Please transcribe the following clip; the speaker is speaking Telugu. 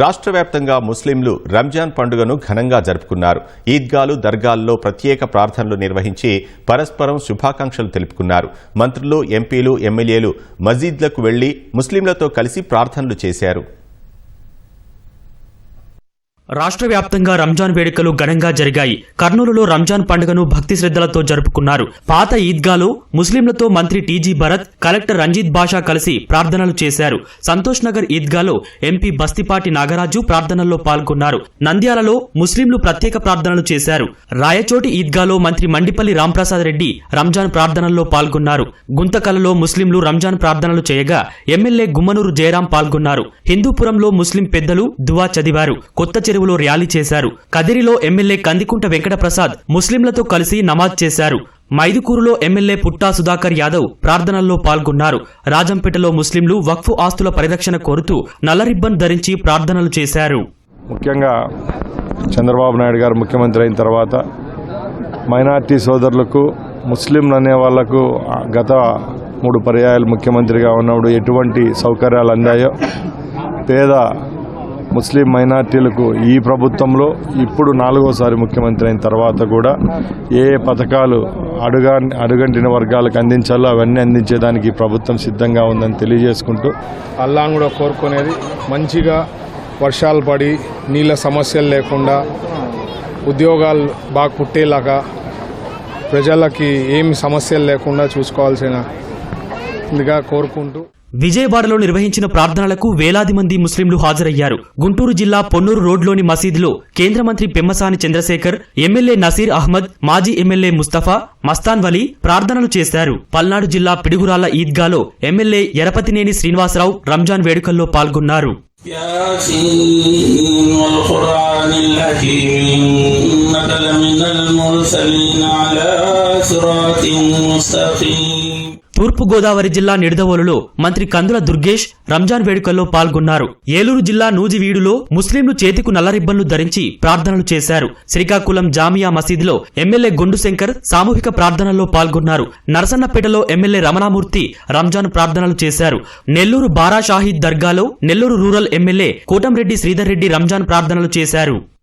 రాష్ట్ర వ్యాప్తంగా ముస్లింలు రంజాన్ పండుగను ఘనంగా జరుపుకున్నారు. ఈద్గాలు దర్గాల్లో ప్రత్యేక ప్రార్థనలు నిర్వహించి పరస్పరం శుభాకాంక్షలు తెలుపుకున్నారు. మంత్రులు ఎంపీలు ఎమ్మెల్యేలు మసీద్లకు వెళ్ళి ముస్లింలతో కలిసి ప్రార్థనలు చేశారు. రాష్ట్ర వ్యాప్తంగా రంజాన్ వేడుకలు ఘనంగా జరిగాయి. కర్నూలులో రంజాన్ పండుగను భక్తి శ్రద్ధలతో జరుపుకున్నారు. పాత ఈద్గాలో ముస్లింలతో మంత్రి టీజీ భరత్ కలెక్టర్ రంజిత్ బాషా కలిసి ప్రార్థనలు చేశారు. సంతోష్ నగర్ ఈద్గాలో ఎంపీ బస్తిపాటి నాగరాజు ప్రార్థనల్లో పాల్గొన్నారు. నంద్యాలలో ముస్లింలు ప్రత్యేక ప్రార్థనలు చేశారు. రాయచోటి ఈద్గాలో మంత్రి మండిపల్లి రాంప్రసాద్ రెడ్డి రంజాన్ ప్రార్థనల్లో పాల్గొన్నారు. గుంతకలలో ముస్లింలు రంజాన్ ప్రార్థనలు చేయగా ఎమ్మెల్యే గుమ్మనూరు జయరాం పాల్గొన్నారు. హిందూపురంలో ముస్లిం పెద్దలు దువా చదివారు. కొత్త చెరువులో ర్యాలీ చేశారు. కదిరిలో ఎమ్మెల్యే కందికుంట వెంకటప్రసాద్ ముస్లింలతో కలిసి నమాజ్ చేశారు. మైదుకూరులో ఎమ్మెల్యే పుట్టా సుధాకర్ యాదవ్ ప్రార్థనల్లో పాల్గొన్నారు. రాజంపేటలో ముస్లింలు వక్ఫ్ ఆస్తుల పరిరక్షణ కోరుతూ నల్లరిబ్బన్ ధరించి ప్రార్థనలు చేశారు. ముఖ్యంగా చంద్రబాబు నాయుడు గారు ముఖ్యమంత్రి అయిన తర్వాత మైనార్టీ సోదరులకు ముస్లింలు అనే వాళ్ళకు గత మూడు పర్యాయాలు ముఖ్యమంత్రిగా ఉన్నప్పుడు ఎటువంటి సౌకర్యాలు అందాయో పేద ముస్లిం మైనార్టీలకు ఈ ప్రభుత్వంలో ఇప్పుడు నాలుగోసారి ముఖ్యమంత్రి అయిన తర్వాత కూడా ఏ ఏ పథకాలు అడుగా అడుగంటిన వర్గాలకు అందించాలో అవన్నీ అందించేదానికి ప్రభుత్వం సిద్ధంగా ఉందని తెలియజేసుకుంటూ అల్లాను కూడా కోరుకునేది మంచిగా వర్షాలు పడి నీళ్ళ సమస్యలు లేకుండా ఉద్యోగాలు బాగా పుట్టేలాగా ప్రజలకి ఏమి సమస్యలు లేకుండా చూసుకోవాల్సిన ఇదిగా కోరుకుంటూ విజయవాడలో నిర్వహించిన ప్రార్థనలకు వేలాది మంది ముస్లింలు హాజరయ్యారు. గుంటూరు జిల్లా పొన్నూరు రోడ్లోని మసీదులో కేంద్ర మంత్రి పెమ్మసాని చంద్రశేఖర్ ఎమ్మెల్యే నసీర్ అహ్మద్ మాజీ ఎమ్మెల్యే ముస్తఫా మస్తాన్ వలీ ప్రార్థనలు చేశారు. పల్నాడు జిల్లా పిడుగురాల ఈద్గాలో ఎమ్మెల్యే ఎరపతినేని శ్రీనివాసరావు రంజాన్ వేడుకల్లో పాల్గొన్నారు. తూర్పుగోదావరి జిల్లా నిడదవోలులో మంత్రి కందుల దుర్గేష్ రంజాన్ వేడుకల్లో పాల్గొన్నారు. ఏలూరు జిల్లా నూజివీడులో ముస్లింలు చేతికు నల్లరిబ్బన్లు ధరించి ప్రార్థనలు చేశారు. శ్రీకాకుళం జామియా మసీదులో ఎమ్మెల్యే గుండుశంకర్ సామూహిక ప్రార్థనల్లో పాల్గొన్నారు. నరసన్నపేటలో ఎమ్మెల్యే రమణామూర్తి రంజాన్ ప్రార్థనలు చేశారు. నెల్లూరు బారాషాహీద్ దర్గాలో నెల్లూరు రూరల్ ఎమ్మెల్యే కోటంరెడ్డి శ్రీధర్ రెడ్డి రంజాన్ ప్రార్థనలు చేశారు.